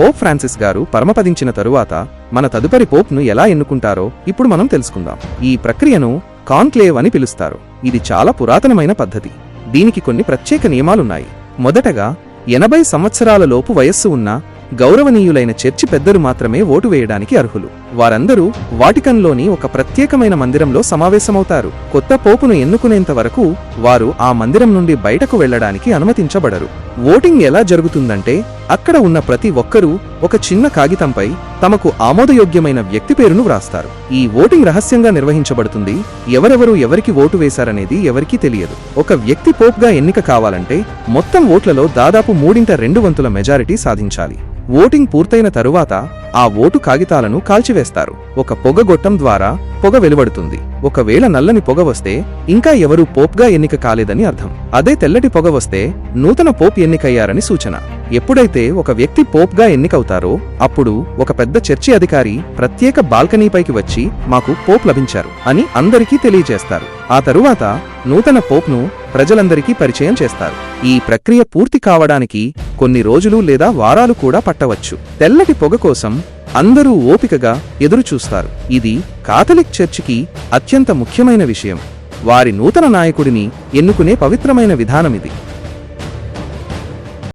Pope Francis గారు పరమపదించిన తరువాత మన తదుపరి పోప్ను ఎలా ఎన్నుకుంటారో ఇప్పుడు మనం తెలుసుకుందాం. ఈ ప్రక్రియను కాన్క్లేవ్ అని పిలుస్తారు. ఇది చాలా పురాతనమైన పద్ధతి. దీనికి కొన్ని ప్రత్యేక నియమాలున్నాయి. మొదటగా ఎనభై సంవత్సరాల లోపు వయస్సు ఉన్న గౌరవనీయులైన చర్చి పెద్దలు మాత్రమే ఓటు వేయడానికి అర్హులు. వారందరూ వాటికన్లోని ఒక ప్రత్యేకమైన మందిరంలో సమావేశమవుతారు. కొత్త పోపును ఎన్నుకునేంత వరకు వారు ఆ మందిరం నుండి బయటకు వెళ్ళడానికి అనుమతించబడరు. ఓటింగ్ ఎలా జరుగుతుందంటే అక్కడ ఉన్న ప్రతి ఒక్కరూ ఒక చిన్న కాగితంపై తమకు ఆమోదయోగ్యమైన వ్యక్తి పేరును వ్రాస్తారు. ఈ ఓటింగ్ రహస్యంగా నిర్వహించబడుతుంది ఎవరెవరు ఎవరికి ఓటు వేశారనేది ఎవరికీ తెలియదు. ఒక వ్యక్తి పోప్గా ఎన్నిక కావాలంటే మొత్తం ఓట్లలో దాదాపు మూడింట రెండు వంతుల మెజారిటీ సాధించాలి. ఓటింగ్ పూర్తయిన తరువాత ఆ ఓటు కాగితాలను కాల్చివేస్తారు. ఒక పొగగొట్టం ద్వారా పొగ వెలువడుతుంది. ఒకవేళ నల్లని పొగ వస్తే ఇంకా ఎవరూ పోప్గా ఎన్నిక కాలేదని అర్థం. అదే తెల్లటి పొగ వస్తే నూతన పోప్ ఎన్నికయ్యారని సూచన. ఎప్పుడైతే ఒక వ్యక్తి పోప్గా ఎన్నికవుతారో అప్పుడు ఒక పెద్ద చర్చి అధికారి ప్రత్యేక బాల్కనీపైకి వచ్చి మాకు పోప్ లభించారు అని అందరికీ తెలియజేస్తారు. ఆ తరువాత నూతన పోప్ను ప్రజలందరికీ పరిచయం చేస్తారు. ఈ ప్రక్రియ పూర్తి కావడానికి కొన్ని రోజులు లేదా వారాలు కూడా పట్టవచ్చు. తెల్లటి పొగ కోసం అందరూ ఓపికగా ఎదురుచూస్తారు. ఇది కాథలిక్ చర్చికి అత్యంత ముఖ్యమైన విషయం. వారి నూతన నాయకుడిని ఎన్నుకునే పవిత్రమైన విధానమిది.